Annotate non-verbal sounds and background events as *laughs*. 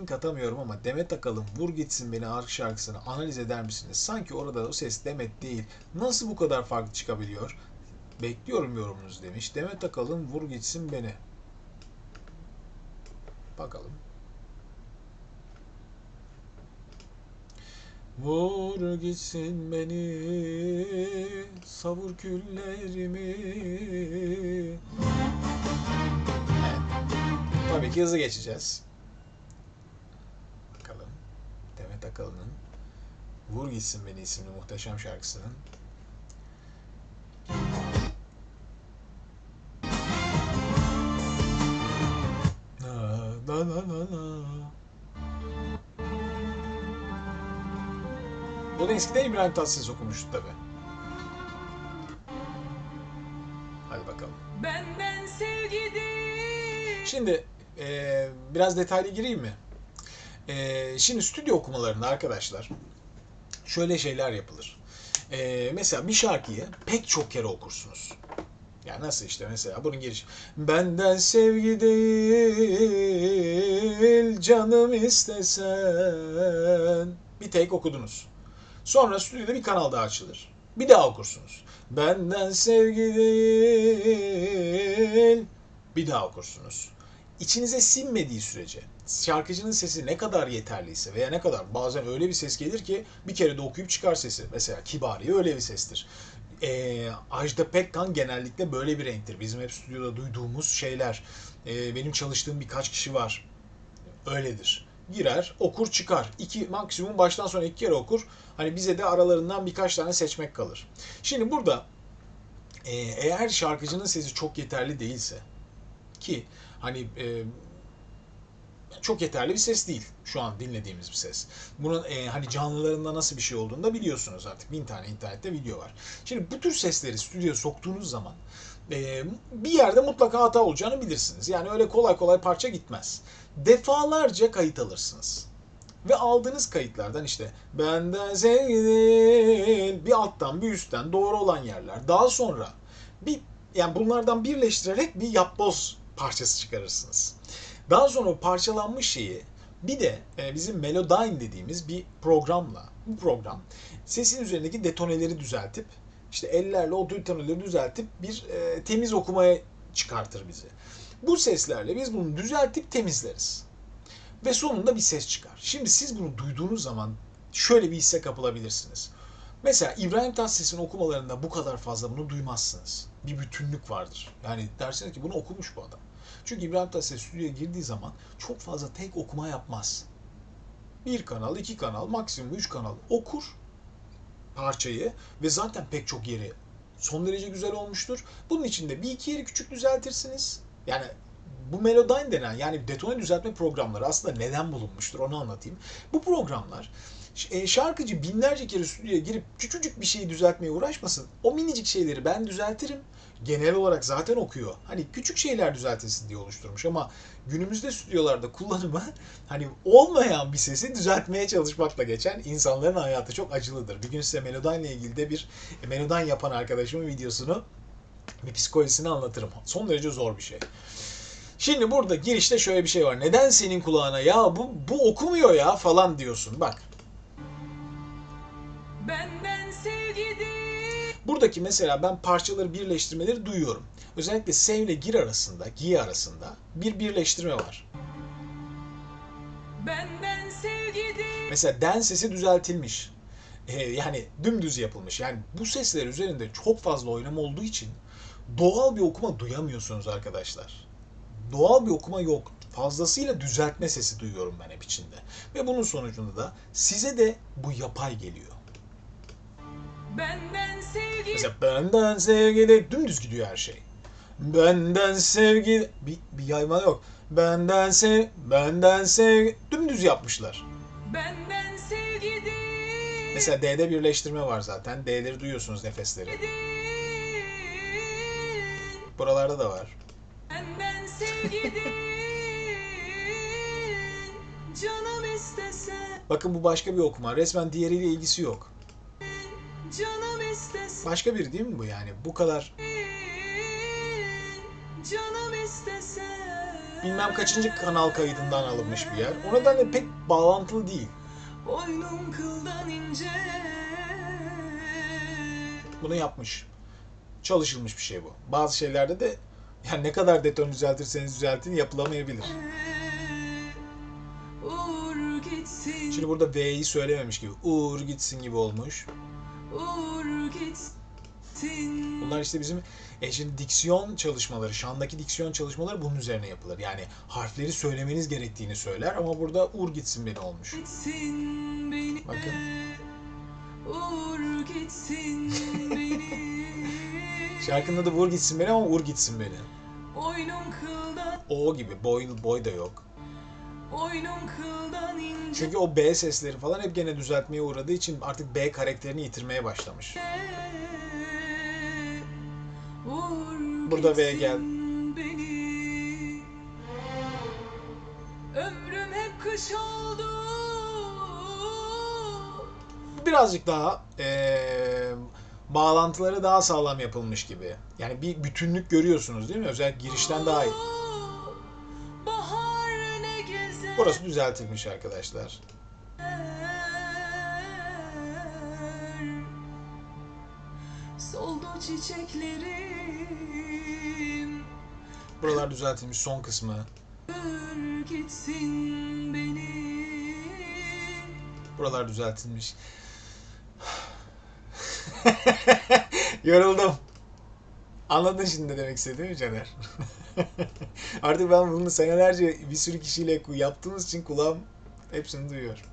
link atamıyorum ama Demet Akalın Vur Gitsin Beni arka şarkısını analiz eder misiniz? Sanki orada o ses Demet değil. Nasıl bu kadar farklı çıkabiliyor? Bekliyorum yorumunuzu demiş. Demet Akalın Vur Gitsin Beni. Bakalım. Vur gitsin beni, savur küllerimi. Evet. Tabii ki hızlı geçeceğiz. Bakalım. Akalın'ın Vur Gitsin Beni isimli muhteşem şarkısının Na, na, na, na, na. Bunu eskiden İbrahim Tatlıses okumuştu tabi. Hadi bakalım. Benden sevgi. Şimdi e, biraz detaylı gireyim mi? E, şimdi stüdyo okumalarında arkadaşlar şöyle şeyler yapılır. E, mesela bir şarkıyı pek çok kere okursunuz. Yani nasıl işte mesela bunun girişi. Benden sevgi değil canım istesen. Bir tek okudunuz. Sonra stüdyoda bir kanal daha açılır. Bir daha okursunuz. Benden sevgi değil. Bir daha okursunuz. İçinize sinmediği sürece şarkıcının sesi ne kadar yeterliyse veya ne kadar bazen öyle bir ses gelir ki bir kere de okuyup çıkar sesi. Mesela Kibariye öyle bir sestir. Ee, Ajda Pekkan genellikle böyle bir renktir. Bizim hep stüdyoda duyduğumuz şeyler. Ee, benim çalıştığım birkaç kişi var. Öyledir. Girer, okur, çıkar. İki, maksimum baştan sona iki kere okur. Hani bize de aralarından birkaç tane seçmek kalır. Şimdi burada e, eğer şarkıcının sesi çok yeterli değilse ki hani e, çok yeterli bir ses değil şu an dinlediğimiz bir ses. Bunun e, hani canlılarında nasıl bir şey olduğunu da biliyorsunuz artık. Bin tane internette video var. Şimdi bu tür sesleri stüdyoya soktuğunuz zaman e, bir yerde mutlaka hata olacağını bilirsiniz. Yani öyle kolay kolay parça gitmez. Defalarca kayıt alırsınız. Ve aldığınız kayıtlardan işte benden sevgi değil, bir alttan bir üstten doğru olan yerler. Daha sonra bir yani bunlardan birleştirerek bir yapboz parçası çıkarırsınız. Daha sonra o parçalanmış şeyi bir de e, bizim Melodyne dediğimiz bir programla bu program sesin üzerindeki detoneleri düzeltip işte ellerle o detoneleri düzeltip bir e, temiz okumaya çıkartır bizi. Bu seslerle biz bunu düzeltip temizleriz. Ve sonunda bir ses çıkar. Şimdi siz bunu duyduğunuz zaman şöyle bir hisse kapılabilirsiniz. Mesela İbrahim Tatlıses'in okumalarında bu kadar fazla bunu duymazsınız. Bir bütünlük vardır. Yani dersiniz ki bunu okumuş bu adam. Çünkü İbrahim Tatlıses stüdyoya girdiği zaman çok fazla tek okuma yapmaz. Bir kanal, iki kanal, maksimum üç kanal okur parçayı ve zaten pek çok yeri son derece güzel olmuştur. Bunun içinde bir iki yeri küçük düzeltirsiniz. Yani bu Melodyne denen yani detone düzeltme programları aslında neden bulunmuştur onu anlatayım. Bu programlar şarkıcı binlerce kere stüdyoya girip küçücük bir şeyi düzeltmeye uğraşmasın. O minicik şeyleri ben düzeltirim. Genel olarak zaten okuyor. Hani küçük şeyler düzeltilsin diye oluşturmuş ama günümüzde stüdyolarda kullanımı hani olmayan bir sesi düzeltmeye çalışmakla geçen insanların hayatı çok acılıdır. Bir gün size Melodyne ile ilgili de bir e, Melodyne yapan arkadaşımın videosunu bir psikolojisini anlatırım. Son derece zor bir şey. Şimdi burada girişte şöyle bir şey var. Neden senin kulağına ya bu bu okumuyor ya falan diyorsun. Bak Buradaki mesela ben parçaları birleştirmeleri duyuyorum. Özellikle sev ile gir arasında, gi arasında bir birleştirme var. Benden. Mesela den sesi düzeltilmiş. Ee, yani dümdüz yapılmış. Yani bu sesler üzerinde çok fazla oynama olduğu için doğal bir okuma duyamıyorsunuz arkadaşlar. Doğal bir okuma yok. Fazlasıyla düzeltme sesi duyuyorum ben hep içinde. Ve bunun sonucunda da size de bu yapay geliyor. Benden sevgi Mesela benden sevgi dümdüz gidiyor her şey. Benden sevgi bir, bir yayma yok. Benden sev benden sev dümdüz yapmışlar. Benden sevgi değil. Mesela D'de birleştirme var zaten. D'leri duyuyorsunuz nefesleri. Buralarda da var. Benden sevgi *laughs* değil. Canım istese, Bakın bu başka bir okuma. Resmen diğeriyle ilgisi yok. Canım istese, Başka bir değil mi bu yani? Bu kadar canım istese. bilmem kaçıncı kanal kaydından alınmış bir yer. O nedenle pek bağlantılı değil. Boynum kıldan ince Bunu yapmış. Çalışılmış bir şey bu. Bazı şeylerde de yani ne kadar deton düzeltirseniz düzeltin yapılamayabilir. Uğur gitsin Şimdi burada V'yi söylememiş gibi. Uğur gitsin gibi olmuş. Uğur gitsin Bunlar işte bizim e şimdi diksiyon çalışmaları, şandaki diksiyon çalışmaları bunun üzerine yapılır. Yani harfleri söylemeniz gerektiğini söyler ama burada uğur gitsin beni olmuş. Gitsin beni Bakın. Uğur gitsin beni *laughs* Şarkının adı vur gitsin beni ama uğur gitsin beni. Boynum kıldan O gibi boy, boy da yok. Boynum kıldan ince Çünkü o B sesleri falan hep gene düzeltmeye uğradığı için artık B karakterini yitirmeye başlamış. Burada V gel. beni. Ömrüm hep kış oldu. Birazcık daha eee bağlantıları daha sağlam yapılmış gibi. Yani bir bütünlük görüyorsunuz değil mi? Özellikle girişten daha iyi. Burası düzeltilmiş arkadaşlar. Soldu çiçeklerim. Buralar düzeltilmiş son kısmı. Gitsin beni. Buralar düzeltilmiş. *sighs* Yoruldum. Anladın şimdi ne demek istediğimi Caner. *laughs* Artık ben bunu senelerce bir sürü kişiyle yaptığımız için kulağım hepsini duyuyor.